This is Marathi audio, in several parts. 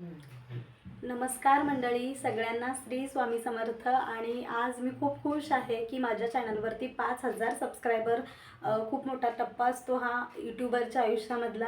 嗯。नमस्कार मंडळी सगळ्यांना श्री स्वामी समर्थ आणि आज मी खूप खुश आहे की माझ्या चॅनलवरती पाच हजार सबस्क्रायबर खूप मोठा टप्पा असतो हा यूट्यूबरच्या आयुष्यामधला.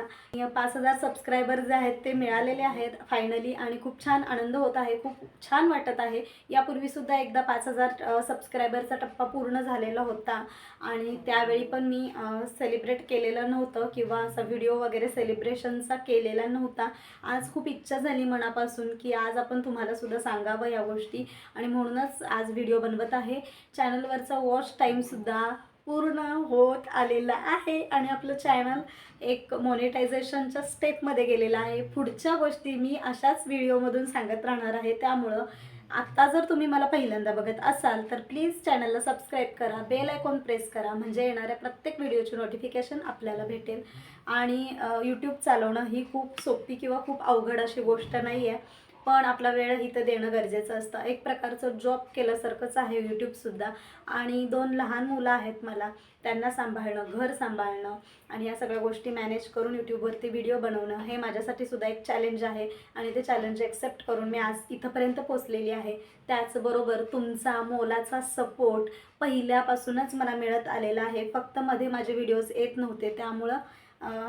पाच हजार सबस्क्रायबर जे आहेत ते मिळालेले आहेत फायनली आणि खूप छान आनंद होत आहे खूप छान वाटत आहे. यापूर्वीसुद्धा एकदा पाच हजार सबस्क्रायबरचा टप्पा पूर्ण झालेला होता आणि त्यावेळी पण मी सेलिब्रेट केलेलं नव्हतं किंवा असा व्हिडिओ वगैरे सेलिब्रेशनचा केलेला नव्हता. आज खूप इच्छा झाली मनापासून की आज आपण तुम्हाला सुद्धा सांगावं या गोष्टी. आणि म्हणूनच आज व्हिडिओ बनवत आहे. चॅनलवरचा वॉच टाईमसुद्धा पूर्ण होत आलेला आहे. आणि आपलं चॅनल एक मॉनिटायझेशनच्या स्टेपमध्ये गेलेलं आहे. पुढच्या गोष्टी मी अशाच व्हिडिओमधून सांगत राहणार आहे. त्यामुळं आत्ता जर तुम्ही मला पहिल्यांदा बघत असाल तर प्लीज चॅनलला सबस्क्राईब करा. बेल आयकॉन प्रेस करा. म्हणजे येणाऱ्या प्रत्येक व्हिडिओची नोटिफिकेशन आपल्याला भेटेल. आणि यूट्यूब चालवणं ही खूप सोपी किंवा खूप अवघड अशी गोष्ट नाही आहे पण आपला वेळ इथं देणं गरजेचं असतं. एक प्रकारचं जॉब केल्यासारखंच आहे यूट्यूबसुद्धा आणि दोन लहान मुलं आहेत मला त्यांना सांभाळणं घर सांभाळणं आणि या सगळ्या गोष्टी मॅनेज करून यूट्यूबवरती व्हिडिओ बनवणं हे माझ्यासाठी सुद्धा एक चॅलेंज आहे. आणि ते चॅलेंज एक्सेप्ट करून मी आज इथंपर्यंत पोचलेली आहे. त्याचबरोबर तुमचा मोलाचा सपोर्ट पहिल्यापासूनच मला मिळत आलेला आहे. फक्त मध्ये माझे व्हिडिओज येत नव्हते. त्यामुळं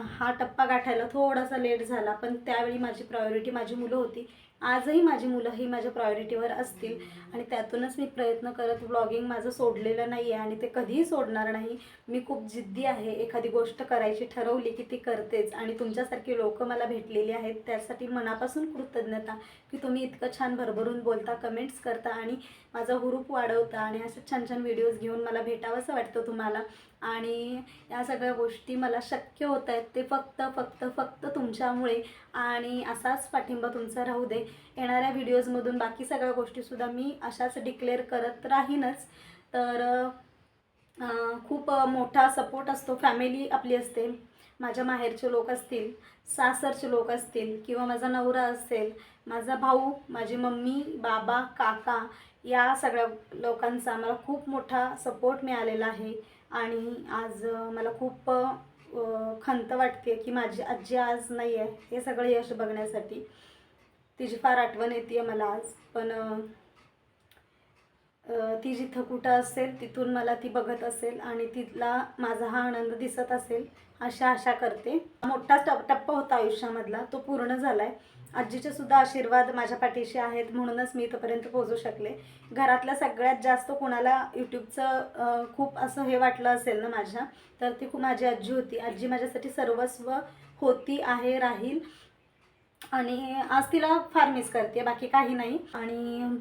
हा टप्पा गाठायला थोडासा लेट झाला. पण त्यावेळी माझी प्रायोरिटी माझी मुलं होती. आजही माझी मुलं ही माझ्या प्रायोरिटीवर असतील. आणि त्यातूनच मी प्रयत्न करत व्लॉगिंग माझं सोडलेलं नाही आहे आणि ते कधीही सोडणार नाही. मी खूप जिद्दी आहे. एखादी गोष्ट करायची ठरवली की ती करतेच. आणि तुमच्यासारखी लोकं मला भेटलेली आहेत. त्यासाठी मनापासून कृतज्ञता की तुम्ही इतकं छान भरभरून बोलता कमेंट्स करता आणि माझा हुरूप वाढवता आणि असे छान छान व्हिडिओज घेऊन मला भेटावंसं वाटतं तुम्हाला. आणि या सगळ्या गोष्टी मला शक्य होत आहेत. ते फक्त फक्त फक्त तुमच्यामुळे. आणि असाच पाठिंबा तुमचा राहू दे. येणाऱ्या व्हिडिओजमधून बाकी सगळ्या गोष्टीसुद्धा मी अशाच डिक्लेअर करत राहीनच. तर खूप मोठा सपोर्ट असतो. फॅमिली आपली असते. माझ्या माहेरचे लोक असतील सासरचे लोक असतील किंवा माझा नवरा असेल माझा भाऊ माझी मम्मी बाबा काका या सगळ्या लोकांचा मला खूप मोठा सपोर्ट मिळालेला आहे. आणि आज मला खूप खंत वाटते की माझी आजी आज नाही आहे हे सगळं यश बघण्यासाठी. तिची फार आठवण येते मला आज. पण ती जिथं कुठं असेल तिथून मला ती बघत असेल आणि तिथला माझा हा आनंद दिसत असेल अशा आशा करते. मोठा टप टप्पा होता आयुष्यामधला तो पूर्ण झाला आहे आजीचे सुद्धा आशीर्वाद माझ्या पाठीशी आहेत म्हणूनच मी इथंपर्यंत पोहोचू शकले. घरातल्या सगळ्यात जास्त कोणाला यूट्यूबचं खूप असं हे वाटलं असेल ना माझ्या तर ती खूप माझी आजी होती. आजी माझ्यासाठी सर्वस्व होती आहे राहील. आणि आज तिला फार मिस करते बाकी काही नाही. आणि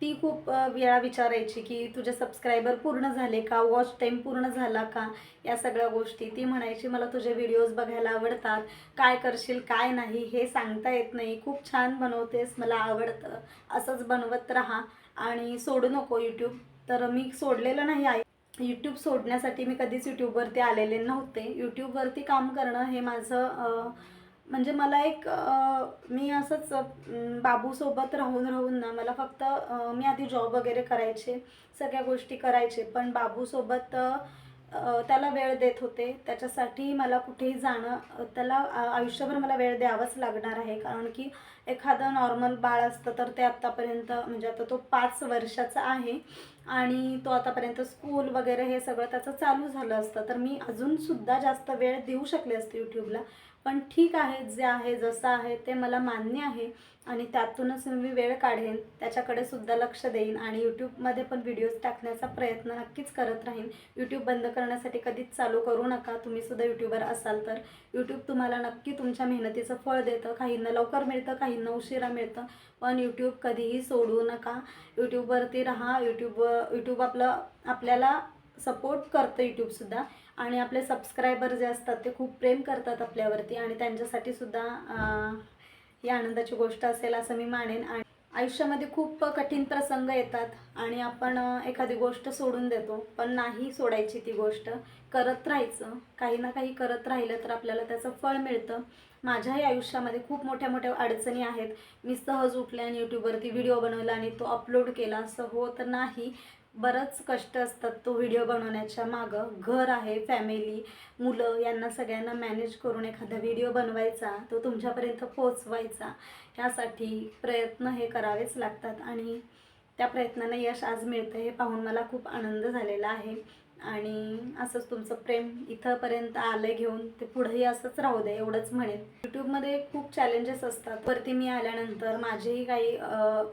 ती खूप वेळा विचारायची की तुझे सबस्क्रायबर पूर्ण झाले का? वॉच टाईम पूर्ण झाला का? या सगळ्या गोष्टी. ती म्हणायची मला तुझे व्हिडिओज बघायला आवडतात. काय करशील काय नाही हे सांगता येत नाही. खूप छान बनवतेस मला आवडतं. असंच बनवत राहा आणि सोडू नको यूट्यूब तर मी सोडलेलं नाही आहे. यूट्यूब सोडण्यासाठी मी कधीच यूट्यूबवरती आलेले नव्हते. यूट्यूबवरती काम करणं हे माझं म्हणजे मला एक मी असंच बाबूसोबत राहून राहून ना मला फक्त मी आधी जॉब वगैरे करायचे सगळ्या गोष्टी करायचे पण बाबूसोबत त्याला वेळ देत होते. त्याच्यासाठी मला कुठेही जाणं त्याला आयुष्यभर मला वेळ द्यावाच लागणार आहे. कारण की एखादं नॉर्मल बाळ असतं तर ते आत्तापर्यंत म्हणजे आता तो पाच वर्षाचा आहे आणि तो आतापर्यंत स्कूल वगैरे हे सगळं त्याचं चालू झालं असतं. तर मी अजूनसुद्धा जास्त वेळ देऊ शकले असते यूट्यूबला पण ठीक आहे जे आहे जसं आहे ते मला मान्य आहे आणि त्यातूनच मी वेळ काढेन. त्याच्याकडे सुद्धा लक्ष देईन आणि यूट्यूबमध्ये पण व्हिडिओज टाकण्याचा प्रयत्न नक्कीच करत राहीन. यूट्यूब बंद करण्यासाठी कधीच चालू करू नका. तुम्ही सुद्धा यूट्यूबर असाल तर. यूट्यूब तुम्हाला नक्की तुमच्या मेहनतीचं फळ देतं. काहींना लवकर मिळतं नऊ शिरा मिळतं. पण यूट्यूब कधीही सोडू नका. यूट्यूबवरती राहा. यूट्यूब यूट्यूब आपलं आपल्याला सपोर्ट करतं यूट्यूबसुद्धा आणि आपले सबस्क्रायबर जे असतात ते खूप प्रेम करतात आपल्यावरती. आणि त्यांच्यासाठी सुद्धा ही आनंदाची गोष्ट असेल असं मी मानेन. आणि आयुष्यामध्ये खूप कठीण प्रसंग येतात आणि आपण एखादी गोष्ट सोडून देतो पण नाही सोडायची ती गोष्ट. करत राहायचं काही ना काही करत राहिलं तर आपल्याला त्याचं फळ मिळतं. माझ्याही आयुष्यामध्ये खूप मोठ्या मोठ्या अडचणी आहेत. मी सहज उठले आणि यूट्यूबवरती व्हिडिओ बनवला आणि तो अपलोड केला असं तर नाही. बरंच कष्ट असतात तो व्हिडिओ बनवण्याच्या मागं. घर आहे फॅमिली मुलं यांना सगळ्यांना मॅनेज करून एखादा व्हिडिओ बनवायचा तो तुमच्यापर्यंत पोचवायचा ह्यासाठी प्रयत्न हे करावेच लागतात आणि त्या प्रयत्नांना यश आज मिळतं हे पाहून मला खूप आनंद झालेला आहे. आणि असंच तुमचं प्रेम इथंपर्यंत आलं घेऊन ते पुढेही असंच राहू दे एवढंच म्हणेन. यूट्यूबमध्ये खूप चॅलेंजेस असतात. वरती मी आल्यानंतर माझेही काही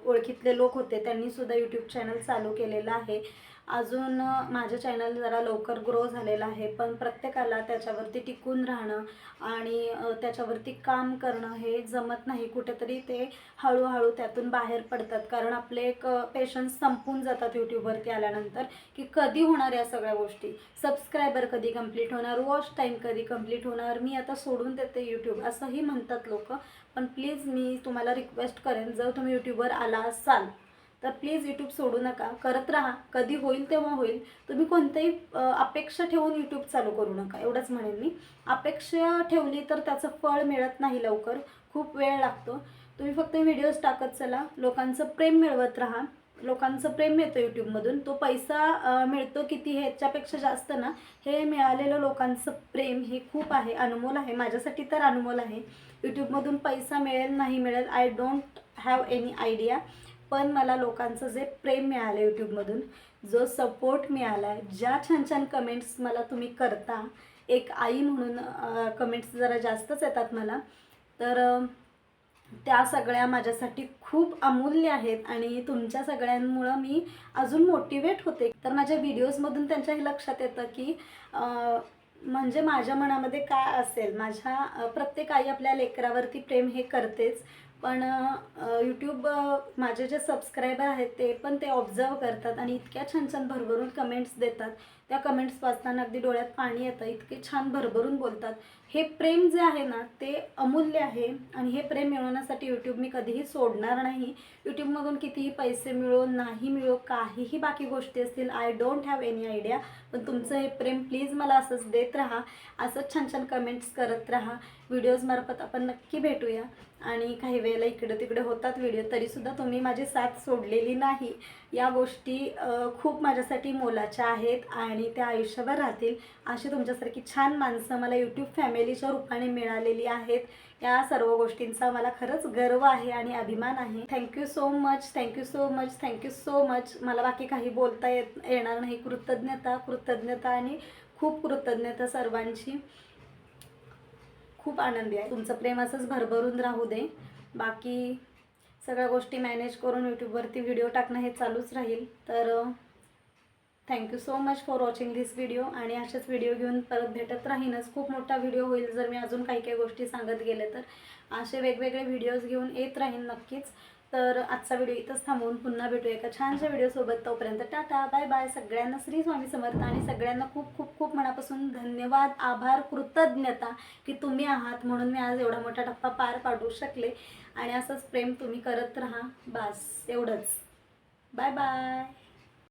ओळखीतले लोक होते त्यांनी सुद्धा यूट्यूब चॅनल चालू केलेलं आहे. अजून माझ्या चॅनल जरा लवकर ग्रो झालेलं आहे पण प्रत्येकाला त्याच्यावरती टिकून राहणं आणि त्याच्यावरती काम करणं हे जमत नाही. कुठेतरी ते हळूहळू त्यातून बाहेर पडतात. कारण आपले एक पेशन्स संपून जातात यूट्यूबवरती आल्यानंतर की कधी होणार या सगळ्या गोष्टी? सबस्क्रायबर कधी कंप्लीट होणार? वॉच टाईम कधी कंप्लीट होणार? मी आता सोडून देते यूट्यूब असंही म्हणतात लोक. पण प्लीज मी तुम्हाला रिक्वेस्ट करेन जर तुम्ही यूट्यूबवर आला असाल तर प्लीज यूट्यूब सोडू नका. करत राहा. कधी होईल तेव्हा होईल. तुम्ही कोणत्याही अपेक्षा ठेवून यूट्यूब चालू करू नका. एवढंच म्हणेन मी. अपेक्षा ठेवली तर त्याचं फळ मिळत नाही लवकर. खूप वेळ लागतो. तुम्ही फक्त व्हिडिओज टाकत चला. लोकांचं प्रेम मिळवत राहा. लोकांचं प्रेम मिळतं यूट्यूबमधून तो पैसा मिळतो किती ह्याच्यापेक्षा जास्त ना हे मिळालेलं लोकांचं प्रेम हे खूप आहे. अनमोल आहे. माझ्यासाठी तर अनमोल आहे. यूट्यूबमधून पैसा मिळेल नाही मिळेल I don't have any idea पण मला लोकांचं जे प्रेम मिळालं यूट्यूबमधून जो सपोर्ट मिळाला आहे ज्या छान छान कमेंट्स मला तुम्ही करता एक आई म्हणून कमेंट्स जरा जास्तच येतात मला. तर त्या सगळ्या माझ्यासाठी खूप अमूल्य आहेत आणि तुमच्या सगळ्यांमुळं मी अजून मोटिवेट होते. तर माझ्या व्हिडिओजमधून त्यांच्या हे लक्षात येतं की म्हणजे माझ्या मनामध्ये काय असेल? माझ्या प्रत्येक आई आपल्या लेकरावरती प्रेम हे करतेच. पण यूट्यूब माझे जे सबस्क्रायबर आहेत ते पण ते ऑब्झर्व करतात आणि इतक्या छान छान भरभरून कमेंट्स देतात. त्या कमेंट्स वाचताना अगदी डोळ्यात पाणी येतं. इतके छान भरभरून बोलतात. हे प्रेम जे आहे ना ते अमूल्य आहे आणि हे प्रेम मिळवण्यासाठी यूट्यूब मी कधीही सोडणार नाही. यूट्यूबमधून कितीही पैसे मिळो नाही मिळो काहीही बाकी गोष्टी असतील I don't have any idea पण तुमचं हे प्रेम प्लीज मला असंच देत राहा. असंच छान छान कमेंट्स करत राहा. व्हिडिओजमार्फत आपण नक्की भेटूया. आणि काही वेळेला इकडे तिकडे होतात व्हिडिओ तरीसुद्धा तुम्ही माझी साथ सोडलेली नाही. या गोष्टी खूप माझ्यासाठी मोलाच्या आहेत आणि त्या आयुष्यभर राहतील. अशी तुमच्यासारखी छान माणसं मला यूट्यूब फॅमिली फॅमिलीच्या रूपाने मिळालेली आहेत. या सर्व गोष्टींचा मला खरंच गर्व आहे आणि अभिमान आहे. Thank you so much thank you so much thank you so much मला बाकी काही बोलता येत येणार नाही. कृतज्ञता कृतज्ञता आणि खूप कृतज्ञता सर्वांची. खूप आनंदी आहे. तुमचं प्रेम असंच भरभरून राहू दे. बाकी सगळ्या गोष्टी मॅनेज करून यूट्यूबवरती व्हिडिओ टाकणं हे चालूच राहील. तर thank you so much for watching this video आणि असेच व्हिडिओ घेऊन परत भेटत राहीनच. खूप मोठा व्हिडिओ होईल जर मी अजून काही काही गोष्टी सांगत गेले तर. असे वेगवेगळे व्हिडिओज घेऊन येत राहीन नक्कीच. तर आजचा व्हिडिओ इथंच थांबवून पुन्हा भेटूया एका छानशा व्हिडिओसोबत तोपर्यंत टाटा बाय बाय सगळ्यांना श्री स्वामी समर्थ आणि सगळ्यांना खूप खूप खूप मनापासून धन्यवाद आभार कृतज्ञता की तुम्ही आहात म्हणून मी आज एवढा मोठा टप्पा पार पाडू शकले. आणि असंच प्रेम तुम्ही करत राहा. बास एवढंच. Bye bye